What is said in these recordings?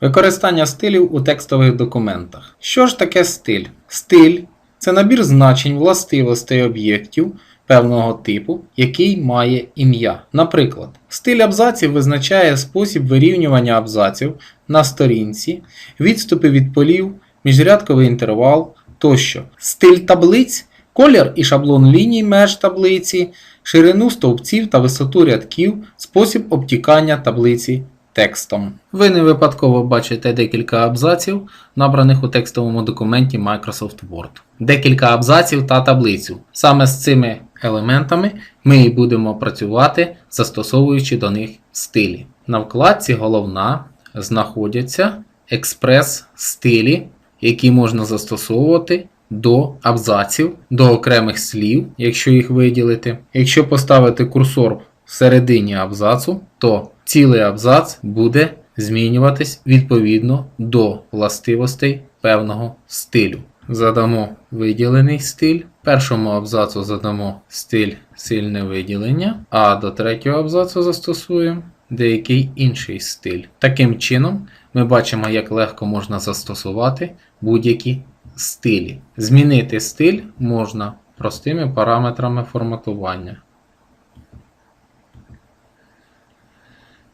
Використання стилів у текстових документах. Що ж таке стиль? Стиль це набір значень властивостей об'єктів певного типу, який має ім'я. Наприклад, стиль абзаців визначає спосіб вирівнювання абзаців на сторінці, відступи від полів, міжрядковий інтервал тощо. Стиль таблиць колір і шаблон ліній меж таблиці, ширину стовпців та висоту рядків, спосіб обтікання таблиці текстом. Ви не випадково бачите декілька абзаців, набраних у текстовому документі Microsoft Word. Декілька абзаців та таблицю. Саме з цими елементами ми і будемо працювати, застосовуючи до них стилі. На вкладці головна знаходяться експрес-стилі, які можна застосовувати до абзаців, до окремих слів, якщо їх виділити. Якщо поставити курсор всередині абзацу, то цілий абзац буде змінюватись відповідно до властивостей певного стилю. Задамо виділений стиль. Першому абзацу задамо стиль сильне виділення, а до третього абзацу застосуємо деякий інший стиль. Таким чином, ми бачимо, як легко можна застосувати будь-які стилі. Змінити стиль можна простими параметрами форматування.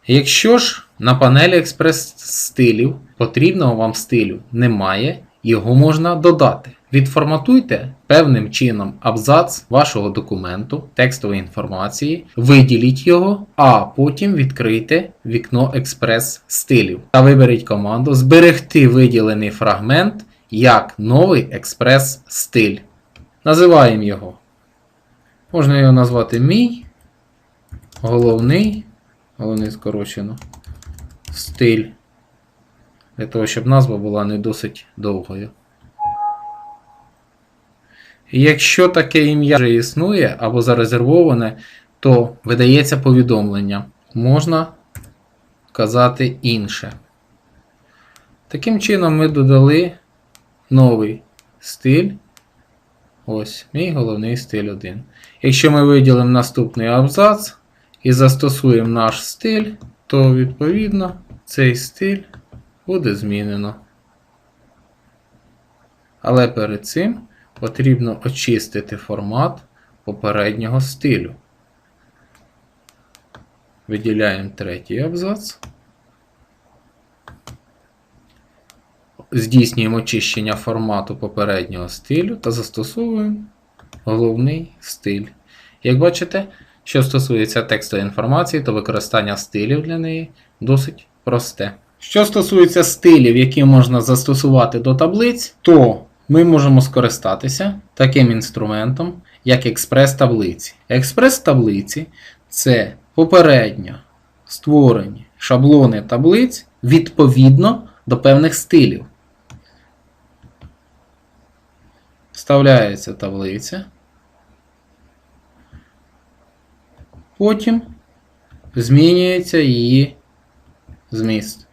Якщо ж на панелі експрес-стилів потрібного вам стилю немає, його можна додати. Відформатуйте певним чином абзац вашого документу, текстової інформації, виділіть його, а потім відкрийте вікно експрес-стилів та виберіть команду Зберегти виділений фрагмент як новий експрес-стиль. Називаємо його. Можна його назвати мій, головний, головний скорочено, стиль. Для того, щоб назва була не досить довгою. Якщо таке ім'я вже існує або зарезервоване, то видається повідомлення. Можна вказати інше. Таким чином, ми додали новий стиль. Ось, мій головний стиль 1. Якщо ми виділимо наступний абзац і застосуємо наш стиль, то відповідно цей стиль буде змінено. Але перед цим потрібно очистити формат попереднього стилю. Виділяємо третій абзац. Здійснюємо очищення формату попереднього стилю та застосовуємо головний стиль. Як бачите, що стосується текстової інформації, то використання стилів для неї досить просте. Що стосується стилів, які можна застосувати до таблиць, то ми можемо скористатися таким інструментом, як експрес-таблиці. Експрес-таблиці це попередньо створені шаблони таблиць відповідно до певних стилів. Вставляється таблиця. Потім змінюється її зміст.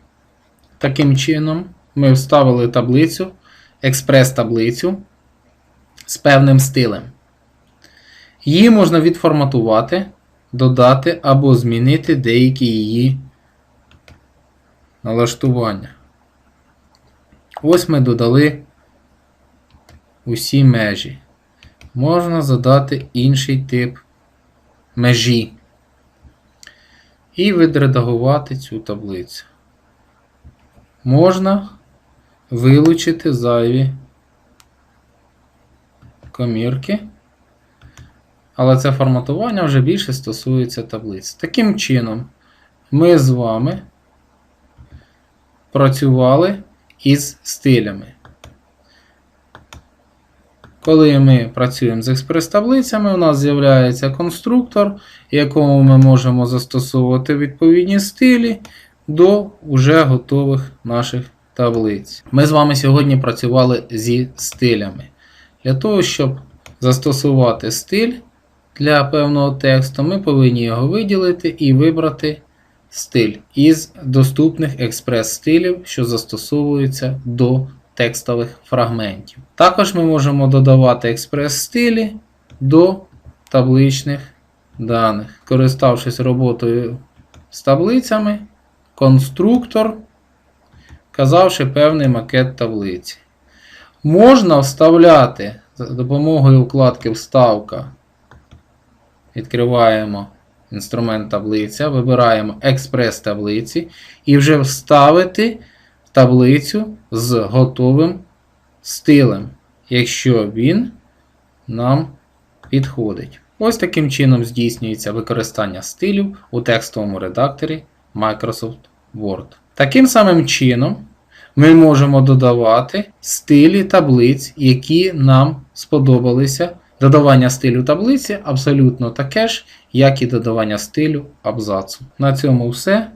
Таким чином, ми вставили таблицю, експрес-таблицю з певним стилем. Її можна відформатувати, додати або змінити деякі її налаштування. Ось ми додали усі межі. Можна задати інший тип межі і відредагувати цю таблицю. Можна вилучити зайві комірки, але це форматування вже більше стосується таблиць. Таким чином, ми з вами працювали із стилями. Коли ми працюємо з експрес-таблицями, у нас з'являється конструктор, якому ми можемо застосовувати відповідні стилі до вже готових наших таблиць. Ми з вами сьогодні працювали зі стилями. Для того, щоб застосувати стиль для певного тексту, ми повинні його виділити і вибрати стиль із доступних експрес-стилів, що застосовуються до текстових фрагментів. Також ми можемо додавати експрес-стилі до табличних даних. Користавшись роботою з таблицями, конструктор вказавши певний макет таблиці. Можна вставляти за допомогою вкладки Вставка. Відкриваємо інструмент таблиця, вибираємо експрес таблиці і вже вставити таблицю з готовим стилем, якщо він нам підходить. Ось таким чином здійснюється використання стилів у текстовому редакторі Microsoft Word. Таким самим чином ми можемо додавати стилі таблиць, які нам сподобалися. Додавання стилю таблиці абсолютно таке ж, як і додавання стилю абзацу. На цьому все.